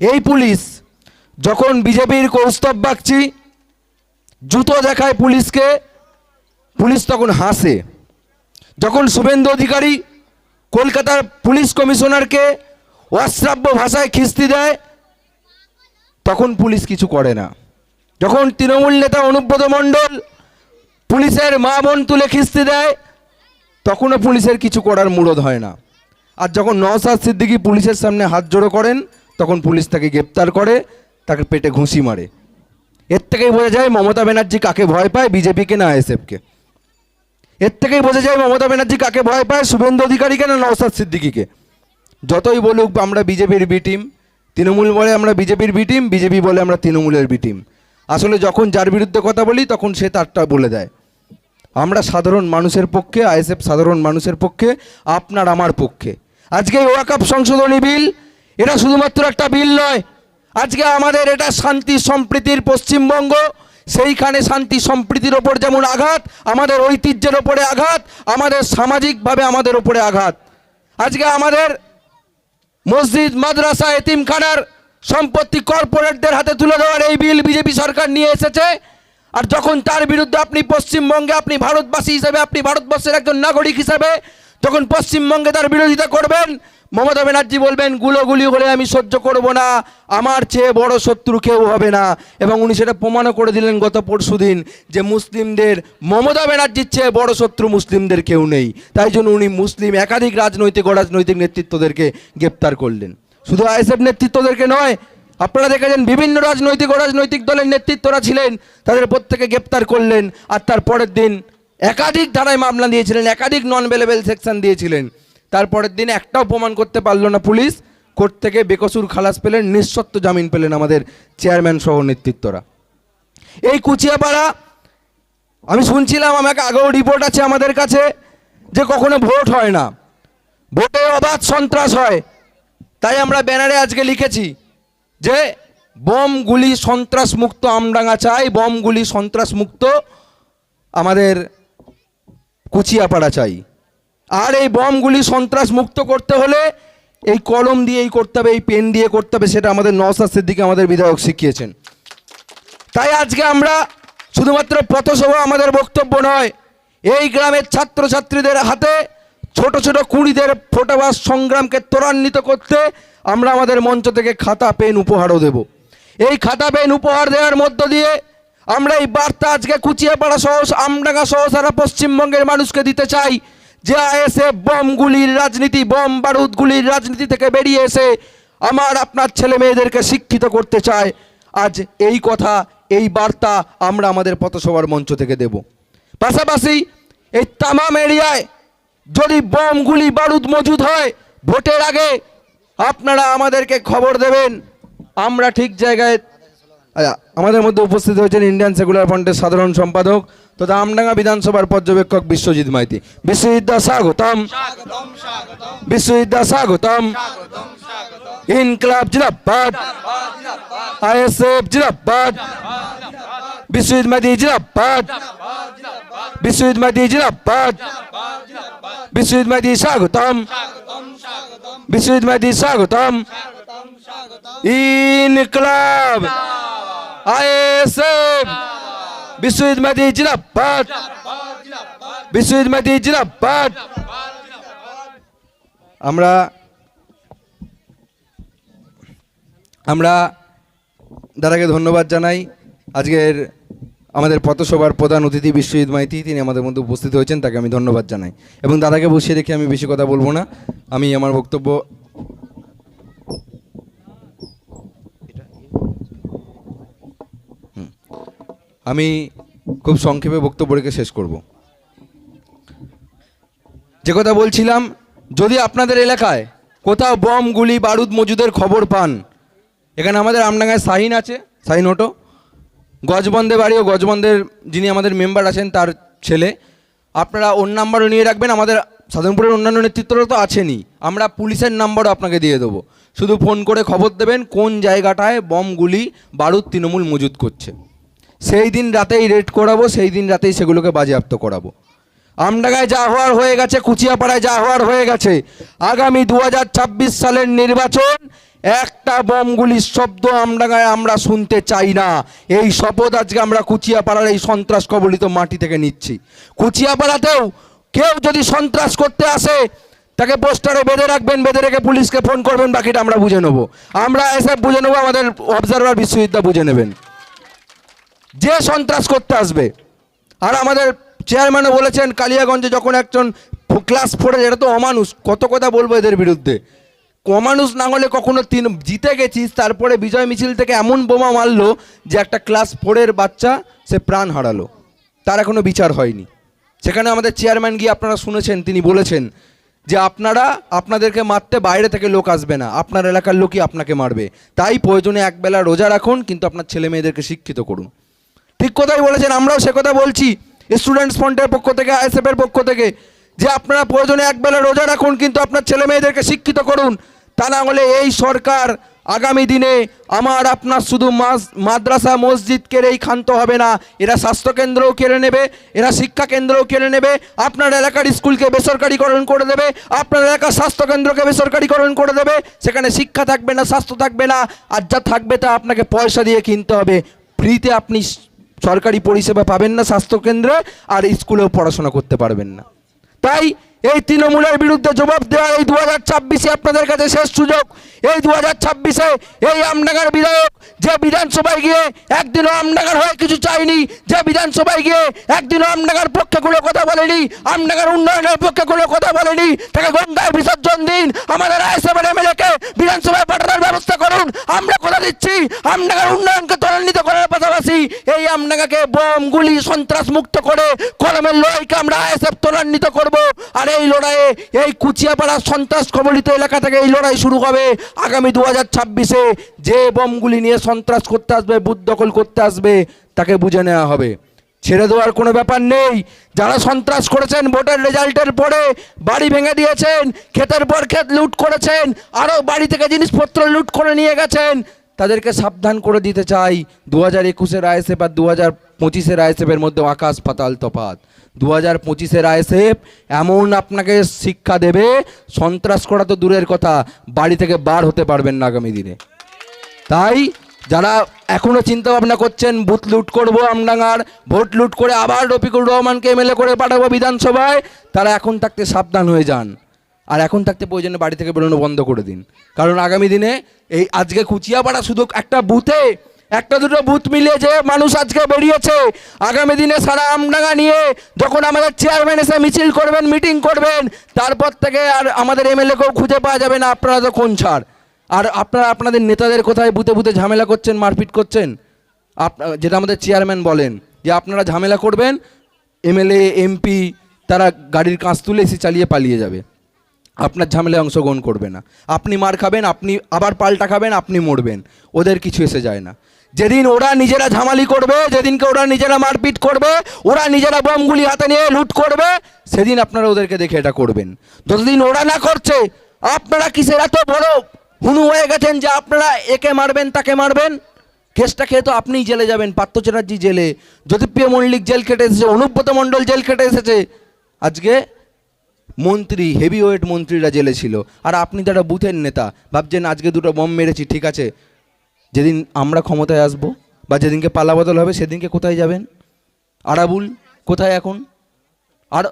এই পুলিশ যখন বিজেপির কৌস্তব বাগচি, জুতো দেখায় পুলিশকে, পুলিশ তখন হাসে। যখন শুভেন্দু অধিকারী কলকাতার পুলিশ কমিশনারকে অশ্রাব্য ভাষায় খিস্তি দেয়, তখন পুলিশ কিছু করে না। যখন তৃণমূল নেতা অনুব্রত মণ্ডল পুলিশের মা বোন তুলে খিস্তি দেয়, তখনও পুলিশের কিছু করার মুরদ হয় না। আর যখন নওসাদ সিদ্দিকী পুলিশের সামনে হাত জোড়ো করেন তখন পুলিশ তাকে গ্রেপ্তার করে, তাকে পেটে ঘুষি মারে। এর থেকেই বোঝা যায় মমতা ব্যানার্জি কাকে ভয় পায় বিজেপিকে না আইএসএফকে এর থেকেই বোঝা যায় মমতা ব্যানার্জি কাকে ভয় পায় শুভেন্দু অধিকারীকে না নওসাদ সিদ্দিকিকে যতই বলুক আমরা বিজেপির বি টিম, তৃণমূল বলে আমরা বিজেপির বি টিম, বিজেপি বলে আমরা তৃণমূলের বি টিম। আসলে যখন যার বিরুদ্ধে কথা বলি, তখন সে তারটা বলে দেয়। আমরা সাধারণ মানুষের পক্ষে আইএসএফ সাধারণ মানুষের পক্ষে, আপনার আমার পক্ষে। আজকে ওয়াকাপ সংশোধনী বিল এটা শুধুমাত্র একটা বিল নয়। আজকে আমাদের এটা শান্তি সম্প্রীতির পশ্চিমবঙ্গ, সেইখানে শান্তি সম্প্রীতির ওপর যেমন আঘাত, আমাদের ঐতিহ্যের ওপরে আঘাত, আমাদের সামাজিকভাবে আমাদের ওপরে আঘাত। আজকে আমাদের মসজিদ, মাদ্রাসা, এতিমখানার সম্পত্তি কর্পোরেটদের হাতে তুলে দেওয়ার এই বিল বিজেপি সরকার নিয়ে এসেছে। আর যখন তার বিরুদ্ধে আপনি পশ্চিমবঙ্গে, আপনি ভারতবাসী হিসেবে, আপনি ভারতবর্ষের একজন নাগরিক হিসেবে যখন পশ্চিমবঙ্গে তার বিরোধিতা করবেন। মমতা ব্যানার্জি বলবেন, গুলোগুলি হলে আমি সহ্য করব না। আমার চেয়ে বড় শত্রু কেউ হবে না। এবং উনি সেটা প্রমাণও করে দিলেন গত পরশুদিন যে মুসলিমদের, মমতা ব্যানার্জির চেয়ে বড় শত্রু মুসলিমদের কেউ নেই। তাই জন্য উনি মুসলিম একাধিক রাজনৈতিক ও রাজনৈতিক নেতৃত্বদেরকে গ্রেপ্তার করলেন। শুধু আইএসএফ নেতৃত্বদেরকে নয়, আপনারা দেখেছেন বিভিন্ন রাজনৈতিক ও রাজনৈতিক দলের নেতৃত্বরা ছিলেন, তাদের প্রত্যেকে গ্রেপ্তার করলেন। আর তার পরের দিন একাধিক ধারায় মামলা দিয়েছিলেন একাধিক নন বেলেবেল সেকশন দিয়েছিলেন। তারপরের দিন একটাও প্রমাণ করতে পারল না পুলিশ। কোর্ট থেকে বেকসুর খালাস পেলেন, নিঃশর্ত জামিন পেলেন আমাদের চেয়ারম্যান সহ নেতৃত্বরা। এই কুচিয়াপাড়া, আমি শুনছিলাম, আমাকে আগেও রিপোর্ট আছে আমাদের কাছে যে কখনো ভোট হয় না। ভোটে অবাধ সন্ত্রাস হয়। তাই আমরা ব্যানারে আজকে লিখেছি যে, বম গুলি সন্ত্রাস মুক্ত আমডাঙ্গা চাই, বম গুলি সন্ত্রাস মুক্ত আমাদের কুচিয়াপাড়া চাই। আর এই বমগুলি সন্ত্রাস মুক্ত করতে হলে এই কলম দিয়েই করতে হবে, এই পেন দিয়ে করতে হবে, সেটা আমাদের নওসাদ দিকে আমাদের বিধায়ক শিখিয়েছেন। তাই আজকে আমরা শুধুমাত্র পথসভা আমাদের বক্তব্য নয়, এই গ্রামের ছাত্রছাত্রীদের হাতে ছোট ছোট কুড়িদের ফোটাবাস সংগ্রামকে ত্বরান্বিত করতে আমরা আমাদের মঞ্চ থেকে খাতা, পেন, উপহারও দেব। এই খাতা, পেন, উপহার দেওয়ার মধ্য দিয়ে আমরা এই বার্তা আজকে কুচিয়াপাড়া সহ, আমডাঙ্গা সহ সারা পশ্চিমবঙ্গের মানুষকে দিতে চাই। যে আইএসএফ বমগুলির রাজনীতি, বম বারুদগুলির রাজনীতি থেকে বেরিয়ে এসে আমার, আপনার ছেলে মেয়েদেরকে শিক্ষিত করতে চায়। আজ এই কথা, এই বার্তা আমরা আমাদের পথসভার মঞ্চ থেকে দেব। পাশাপাশি এই তামাম এরিয়ায় যদি বমগুলি, বারুদ মজুদ হয়, ভোটের আগে আপনারা আমাদেরকে খবর দেবেন। আমরা ঠিক জায়গায় আচ্ছা, আমাদের মধ্যে উপস্থিত হয়েছেন ইন্ডিয়ান সেকুলার ফ্রন্টের সাধারণ সম্পাদক তথা আমডাঙ্গা বিধানসভার পর্যবেক্ষক বিশ্বজিৎ মাইতি। বিশ্বজিৎ দা স্বাগতম। বিশ্বজিৎ দা স্বাগতম। ইনকলাব জিন্দাবাদ আইএসএফ জিন্দাবাদ বিশ্বজিৎ মাইতি জিন্দাবাদ বিশ্বজিৎ মাইতি জিন্দাবাদ বিশ্বজিৎ মাইতি স্বাগতম। বিশ্বজিৎ মাইতি স্বাগতম। ইনকলাব। বিশ্বজিৎ মাইতি জিন্দাবাদ। বিশ্বজিৎ মাইতি জিন্দাবাদ। আমরা আমরা দাদাকে ধন্যবাদ জানাই। আজকের আমাদের পথসভার প্রধান অতিথি বিশ্বজিৎ মাইতি, তিনি আমাদের মধ্যে উপস্থিত হয়েছেন, তাকে আমি ধন্যবাদ জানাই। এবং দাদাকে বসিয়ে রেখে আমি বেশি কথা বলব না। আমি আমার বক্তব্য আমি খুব সংক্ষেপে বক্তব্য রেখে শেষ করব। যে কথা বলছিলাম, যদি আপনাদের এলাকায় কোথাও বম, গুলি, বারুদ মজুদের খবর পান, এখানে আমাদের আমডাঙ্গায় শাহিন আছে, শাহিন অটো গজবন্দে বাড়ি ও গজবন্দের যিনি আমাদের মেম্বার আছেন, তার ছেলে, আপনারা ওর নাম্বারও নিয়ে রাখবেন, আমাদের সাধারণপুরের অন্যান্য নেতৃত্বরা তো আছেনই, আমরা পুলিশের নাম্বারও আপনাকে দিয়ে দেবো। শুধু ফোন করে খবর দেবেন কোন জায়গাটায় বমগুলি বারুদ, তৃণমূল মজুদ করছে। সেই দিন রাতেই রেড করাবো, সেই দিন রাতেই সেগুলোকে বাজেয়াপ্ত করাবো। আমডাঙ্গায় যা হওয়ার হয়ে গেছে, কুচিয়াপাড়ায় যা হওয়ার হয়ে গেছে। আগামী দু হাজার ছাব্বিশ সালের নির্বাচন, একটা বমগুলির শব্দ আমডাঙ্গায় আমরা শুনতে চাই না। এই শপথ আজকে আমরা কুচিয়াপাড়ার এই সন্ত্রাস কবলিত মাটি থেকে নিচ্ছি। কুচিয়াপাড়াতেও কেউ যদি সন্ত্রাস করতে আসে, তাকে পোস্টারে বেঁধে রাখবেন, বেঁধে রেখে পুলিশকে ফোন করবেন, বাকিটা আমরা বুঝে নেব। আমরা এসে বুঝে নেব, আমাদের অবজারভার বিশ্ববিদ্যা বুঝে নেবেন। যে সন্ত্রাস করতে আসবে। আর আমাদের চেয়ারম্যানও বলেছেন, কালিয়াগঞ্জে যখন একজন ক্লাস ফোরের এটা তো অমানুষ, কত কথা বলব এদের বিরুদ্ধে। অমানুষ না হলে কখনো তিন, জিতে গেছিস, তারপরে বিজয় মিছিল থেকে এমন বোমা মারলো যে একটা ক্লাস ফোরের বাচ্চা সে প্রাণ হারালো। তার এখনও বিচার হয়নি। সেখানে আমাদের চেয়ারম্যান গিয়ে আপনারা শুনেছেন, তিনি বলেছেন যে আপনারা, আপনাদেরকে মারতে বাইরে থেকে লোক আসবে না, আপনার এলাকার লোকই আপনাকে মারবে। তাই প্রয়োজনে একবেলা রোজা রাখুন, কিন্তু আপনার ছেলে মেয়েদেরকে শিক্ষিত করুন। ঠিক কথাই বলেছেন, আমরাও সে কথা বলছি। স্টুডেন্টস ফ্রন্টের পক্ষ থেকে আইএসএফ এর পক্ষ থেকে, যে আপনারা প্রয়োজনে একবেলা রোজা রাখুন, কিন্তু আপনার ছেলে মেয়েদেরকে শিক্ষিত করুন। তা না হলে এই সরকার আগামী দিনে আমার, আপনার শুধু মাদ্রাসা মসজিদ কেড়েই ক্ষান্ত হবে না। এরা স্বাস্থ্যকেন্দ্রও কেড়ে নেবে, এরা শিক্ষা কেন্দ্রও কেড়ে নেবে, আপনার এলাকার স্কুলকে বেসরকারিকরণ করে দেবে, আপনার এলাকার স্বাস্থ্যকেন্দ্রকে বেসরকারিকরণ করে দেবে। সেখানে শিক্ষা থাকবে না, স্বাস্থ্য থাকবে না, আর যা থাকবে তা আপনাকে পয়সা দিয়ে কিনতে হবে। ফ্রিতে আপনি সরকারি পরিষেবা পাবেন না স্বাস্থ্যকেন্দ্রে আর স্কুলেও পড়াশোনা করতে পারবেন না। তাই এই তৃণমূলের বিরুদ্ধে জবাব দেওয়ার এই দু হাজার ছাব্বিশে আপনাদের কাছে শেষ সুযোগ। এই দু হাজার ছাব্বিশে এই আমডাঙ্গার বিধায়ক যে বিধানসভায় গিয়ে একদিনও আমডাঙ্গার হয়ে কিছু চাইনি যে বিধানসভায় গিয়ে একদিনও আমডাঙ্গার পক্ষে কোনো কথা বলেনি আমডাঙ্গার উন্নয়নের পক্ষে কোনো কথা বলেনি, তাকে গঙ্গায় বিসর্জন দিন, আমাদের আইসেবের এমএলএকে বিধানসভায় পাঠানোর ব্যবস্থা করুন, আমরা কথা দিচ্ছি আমডাঙ্গার উন্নয়নকে ত্বরান্বিত পাশাপাশি এই আমডাঙ্গাকে বোম, গুলি সন্ত্রাস মুক্ত করে কলমের লড়াইকে আমরা আইএসএফ ত্বরান্বিত করব। আর এই লড়াইয়ে, এই কুচিয়াপাড়া সন্ত্রাস কবলিত এলাকা থেকে এই লড়াই শুরু হবে আগামী দু হাজার ছাব্বিশে। যে বোমগুলি নিয়ে সন্ত্রাস করতে আসবে, বুথ দখল করতে আসবে, তাকে বুঝে নেওয়া হবে। ছেড়ে দেওয়ার কোনো ব্যাপার নেই। যারা সন্ত্রাস করেছেন, ভোটের রেজাল্টের পরে বাড়ি ভেঙে দিয়েছেন, ক্ষেতের পর ক্ষেত লুট করেছেন, আরও বাড়ি থেকে জিনিসপত্র লুট করে নিয়ে গেছেন তাদেরকে সাবধান করে দিতে চাই। দু হাজার একুশের আইএসএফ আর দু হাজার পঁচিশের আইএসএফের মধ্যে আকাশ পাতাল তফাত। দু হাজার পঁচিশের আইএসএফ এমন আপনাকে শিক্ষা দেবে, সন্ত্রাস করা তো দূরের কথা, বাড়ি থেকে বার হতে পারবেন না আগামী দিনে। তাই যারা এখনও চিন্তা ভাবনা করছেন, বুথ লুট করব আমডাঙ্গার, ভোট লুট করে আবার রফিকুর রহমানকে এমএলএ করে পাঠাবো বিধানসভায়, তারা এখন থাকতে সাবধান হয়ে যান। আর এখন থাকতে প্রয়োজনে বাড়ি থেকে বেরোনো বন্ধ করে দিন। কারণ আগামী দিনে এই আজকে কুচিয়াপাড়া শুধু একটা বুথে, একটা দুটো বুথ মিলিয়ে যে মানুষ আজকে বেরিয়েছে, আগামী দিনে সারা আমডাঙ্গা নিয়ে যখন আমাদের চেয়ারম্যান এসে মিছিল করবেন মিটিং করবেন, তারপর থেকে আর আমাদের এমএলএকেও খুঁজে পাওয়া যাবে না আপনারা তো কোন ছাড়। আর আপনারা আপনাদের নেতাদের কোথায় বুথে বুথে ঝামেলা করছেন, মারপিট করছেন? যেটা আমাদের চেয়ারম্যান বলেন, যে আপনারা ঝামেলা করবেন, এমএলএ, এমপি, তারা গাড়ির কাঁচ তুলে এসে চালিয়ে পালিয়ে যাবে। আপনার ঝামেলায় অংশগ্রহণ করবে না। আপনি মার খাবেন, আপনি আবার পাল্টা খাবেন, আপনি মরবেন। ওদের কিছু এসে যায় না। যেদিন ওরা নিজেরা ঝামালি করবে, যেদিনকে ওরা নিজেরা মারপিট করবে, ওরা নিজেরা বোমগুলি হাতে নিয়ে লুট করবে, সেদিন আপনারা ওদেরকে দেখে এটা করবেন। যতদিন ওরা না করছে, আপনারা কিসের এত বড় হুনু হয়ে গেছেন যে আপনারা একে মারবেন, তাকে মারবেন? কেসটা খেয়ে তো আপনিই জেলে যাবেন, পার্থ চ্যাটার্জি জেলে। জ্যোতিপ্রিয় মল্লিক জেল কেটে এসেছে, অনুব্রত মণ্ডল জেল কেটে এসেছে। আজকে মন্ত্রী হেভিওয়েট মন্ত্রীরা জেলে ছিল। আর আপনি তারা বুথের নেতা। ভাবছেন আজকে দুটো বম মেরেছি, ঠিক আছে। যেদিন আমরা ক্ষমতায় আসব বা যেদিনকে পালা বদল হবে, সেদিনকে কোথায় যাবেন? আরাবুল, কোথায় এখন? আর